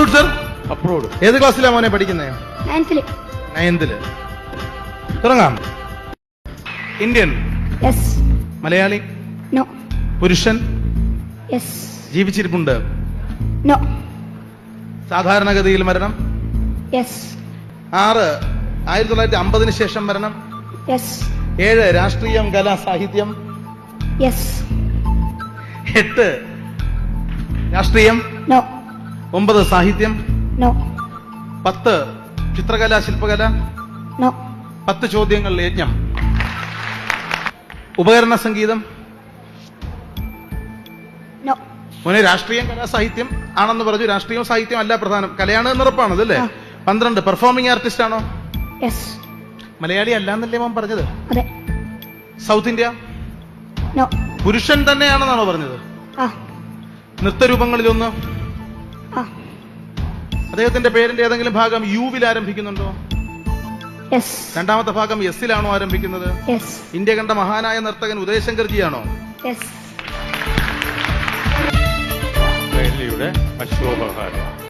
Approved ഏത് ക്ലാസ്സിലാ മോനെ പഠിക്കുന്നത് നയൻത്തിൽ നയൻതിൽ തുടങ്ങാം. ഇന്ത്യൻ? യെസ് മലയാളി? നോ പുരുഷൻ? യെസ് ജീവിച്ചിരിപ്പുണ്ട്? നോ സാധാരണഗതിയിൽ മരണം? യെസ് ആറ് ആയിരത്തി തൊള്ളായിരത്തി അമ്പതിന് ശേഷം മരണം? യെസ് ഏഴ് രാഷ്ട്രീയം കല സാഹിത്യം യെസ് എട്ട് രാഷ്ട്രീയം? നോ ഒമ്പത് സാഹിത്യം? പത്ത് ചിത്രകല ശില്പകല? പത്ത് ചോദ്യങ്ങൾ യജ്ഞം. ഉപകരണ സംഗീതം? മോനെ രാഷ്ട്രീയം കലാ സാഹിത്യം ആണെന്ന് പറഞ്ഞു. രാഷ്ട്രീയവും സാഹിത്യം അല്ല പ്രധാനം. കലയാണ് എന്നുറപ്പാണ് അതല്ലേ. പന്ത്രണ്ട് പെർഫോമിംഗ് ആർട്ടിസ്റ്റ് ആണോ? മലയാളി അല്ല എന്നല്ലേ മോൻ പറഞ്ഞത്? സൗത്ത് ഇന്ത്യ പുരുഷൻ തന്നെയാണെന്നാണോ പറഞ്ഞത്? നൃത്തരൂപങ്ങളിലൊന്ന്? അദ്ദേഹത്തിന്റെ പേരിന്റെ ഏതെങ്കിലും ഭാഗം യുവിൽ ആരംഭിക്കുന്നുണ്ടോ? യെസ് രണ്ടാമത്തെ ഭാഗം എസിലാണോ ആരംഭിക്കുന്നത്? യെസ് ഇന്ത്യ കണ്ട മഹാനായ നർത്തകൻ ഉദയശങ്കർജിയാണോ? യെസ് ശൈലിയുടെ അശോകഹാരം.